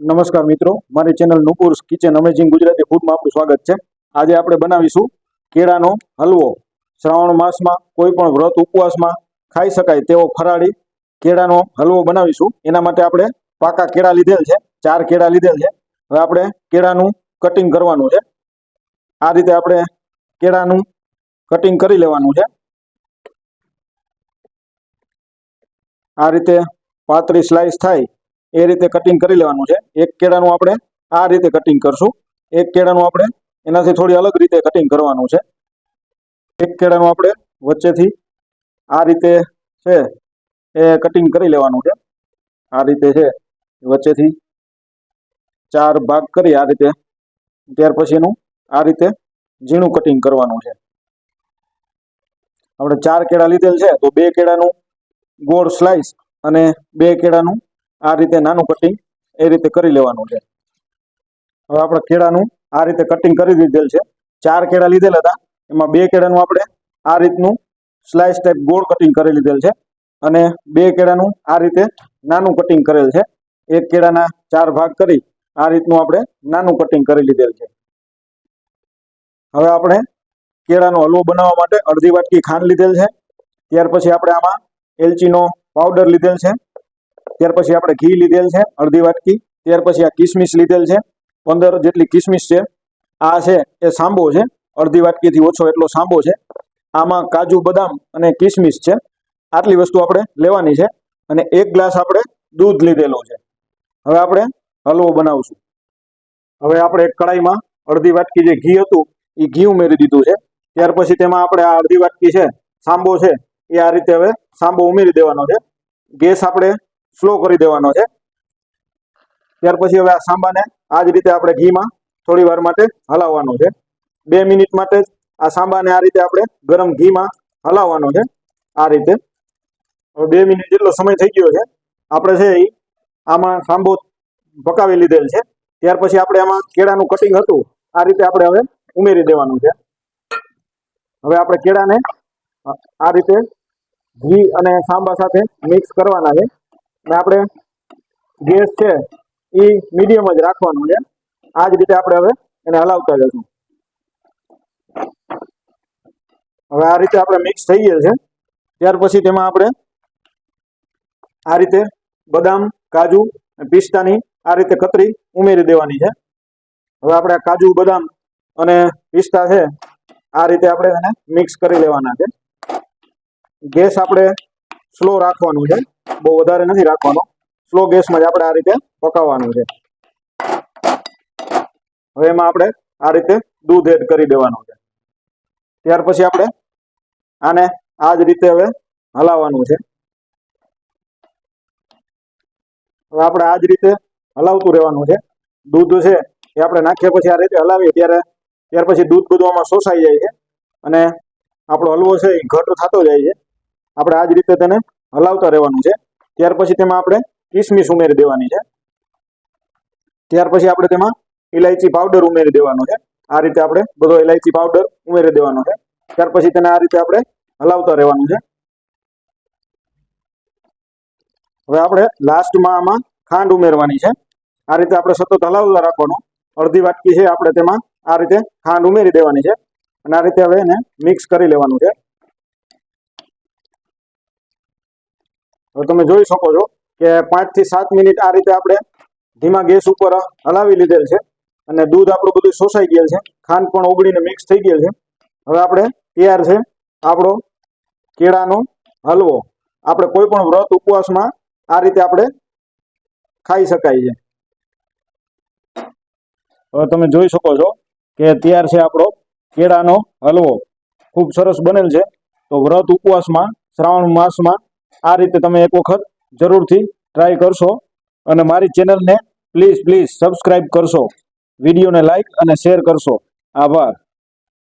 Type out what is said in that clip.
નમસ્કાર મિત્રો, મારી channel Nupur kitchen amazing Gujarati ફૂડમાં આપનું સ્વાગત છે. આજે આપણે બનાવીશું કેળાનો હલવો. શ્રાવણ માસમાં કોઈ પણ વ્રત ઉપવાસમાં ખાઈ શકાય તેવો ફરાળી કેળાનો હલવો બનાવીશું. એના માટે આપણે પાકા કેળા લીધેલ છે, ચાર કેળા લીધેલ છે. હવે આપણે કેળાનું કટિંગ કરવાનું છે. આ રીતે આપણે કેળાનું કટિંગ કરી લેવાનું છે. આ રીતે પાતળી સ્લાઇસ થાય એ રીતે કટિંગ કરી લેવાનું છે. એક કેળાનું આપણે આ રીતે કટિંગ કરશું. એક કેળાનું આપણે એનાથી થોડી અલગ રીતે કટિંગ કરવાનું છે. એક કેળાનું આપણે વચ્ચેથી આ રીતે છે એ કટિંગ કરી લેવાનું છે. આ રીતે છે વચ્ચેથી ચાર ભાગ કરી આ રીતે. ત્યાર પછી એનું આ રીતે ઝીણું કટિંગ કરવાનું છે. આપણે ચાર કેળા લીધેલ છે તો બે કેળાનું ગોળ સ્લાઇસ અને બે કેળાનું આ રીતે નાનું કટિંગ એ રીતે કરી લેવાનું છે. હવે આપણે કેળાનું આ રીતે કટિંગ કરી દીધેલ છે. ચાર કેળા લીધેલ હતા. એમાં બે કેળાનું આપણે આ રીતનું સ્લાઇસ ટાઈપ ગોળ કટિંગ કરી લીધેલ છે. અને બે કેળાનું આ રીતે નાનું કટિંગ કરેલ છે. એક કેળાના ચાર ભાગ કરી આ રીતનું આપણે નાનું કટિંગ કરી લીધેલ છે. હવે આપણે કેળાનો હલવો બનાવવા માટે અડધી વાટકી ખાંડ લીધેલ છે. ત્યાર પછી આપણે આમાં એલચીનો પાવડર લીધેલ છે. ત્યાર પછી આપણે ઘી લીધેલ છે, અડધી વાટકી. ત્યાર પછી આ કિસમિસ લીધેલ છે, પંદર જેટલી કિસમિસ છે. આ છે, એ સાંબો છે, અડધી વાટકીથી ઓછો એટલો સાંબો છે. આમાં કાજુ, બદામ અને કિસમિસ છે. આટલી વસ્તુ આપણે લેવાની છે અને એક ગ્લાસ આપણે દૂધ લીધેલો છે. હવે આપણે હલવો બનાવશું. હવે આપણે એક કડાઈમાં અડધી વાટકી જે ઘી હતું, એ ઘી ઉમેરી દીધું છે. ત્યાર પછી તેમાં આપણે આ અડધી વાટકી છે, સાંબો છે, એ આ રીતે હવે સાંબો ઉમેરી દેવાનો છે. ગેસ આપણે સ્લો કરી દેવાનો છે. ત્યાર પછી હવે આ સાંબાને આ જ રીતે આપણે ઘીમાં થોડી વાર માટે હલાવવાનો છે. બે મિનિટ માટે જ આ સાંબાને આ રીતે આપણે ગરમ ઘીમાં હલાવવાનો છે. આ રીતે. હવે બે મિનિટ જેટલો સમય થઈ ગયો છે. આપણે છે એ આમાં સાંબો પકાવી લીધેલ છે. ત્યાર પછી આપણે આમાં કેળાનું કટિંગ હતું, આ રીતે આપણે હવે ઉમેરી દેવાનું છે. હવે આપણે કેળાને આ રીતે ઘી અને સાંબા સાથે મિક્સ કરવાના છે. અને આપણે ગેસ છે એ મીડિયમ જ રાખવાનું છે. આ જ રીતે આપણે હવે એને હલાવતા જશું. હવે આ રીતે આપણે મિક્સ થઈ ગયેલ છે. ત્યાર પછી તેમાં આપણે આ રીતે બદામ, કાજુ પિસ્તાની આ રીતે કતરી ઉમેરી દેવાની છે. હવે આપણે કાજુ, બદામ અને પિસ્તા છે આ રીતે આપણે એને મિક્સ કરી લેવાના છે. ગેસ આપણે સ્લો રાખવાનું છે. બહુ વધારે નથી રાખવાનો. સ્લો ગેસમાં જ આપણે આ રીતે પકાવવાનું છે. હવે એમાં આપણે આ રીતે દૂધ એડ કરી દેવાનું છે. ત્યાર પછી આપણે આને આ જ રીતે હવે હલાવવાનું છે. હવે આપણે આ જ રીતે હલાવતું રહેવાનું છે. દૂધ છે એ આપણે નાખ્યા પછી આ રીતે હલાવીએ ત્યારે, ત્યાર પછી દૂધ બધું આમાં શોષાઈ જાય છે. અને આપણો હલવો છે એ ઘટ થતો જાય છે. આપણે આ જ રીતે તેને હલાવતા રહેવાનું છે. ત્યાર પછી તેમાં આપણે કિસમિસ ઉમેરી દેવાની છે. ત્યાર પછી આપણે તેમાં ઇલાયચી પાવડર ઉમેરી દેવાનો છે. આ રીતે આપણે બધો ઇલાયચી પાવડર ઉમેરી દેવાનો છે. ત્યાર પછી તેને આ રીતે આપણે હલાવતા રહેવાનું છે. હવે આપણે લાસ્ટમાં આમાં ખાંડ ઉમેરવાની છે. આ રીતે આપણે સતત હલાવતા રાખવાનું. અડધી વાટકી છે આપણે તેમાં આ રીતે ખાંડ ઉમેરી દેવાની છે. અને આ રીતે હવે એને મિક્સ કરી લેવાનું છે. હવે તમે જોઈ શકો છો કે પાંચથી સાત મિનિટ આ રીતે આપણે ધીમા ગેસ ઉપર હલાવી લીધેલ છે અને દૂધ આપણું બધું શોષાઈ ગયેલ છે. ખાંડ પણ ઓગળીને મિક્સ થઈ ગયેલ છે. હવે આપણે તૈયાર છે આપણો કેળાનો હલવો. આપણે કોઈ પણ વ્રત ઉપવાસમાં આ રીતે આપણે ખાઈ શકાય છે. હવે તમે જોઈ શકો છો કે તૈયાર છે આપણો કેળાનો હલવો. ખૂબ સરસ બનેલ છે. તો વ્રત ઉપવાસમાં શ્રાવણ માસમાં આ રીતે તમે એક વખત જરૂરથી ટ્રાય કરશો. અને મારી ચેનલને પ્લીઝ પ્લીઝ સબસ્ક્રાઈબ કરશો. વિડીયોને લાઈક અને શેર કરશો. આભાર.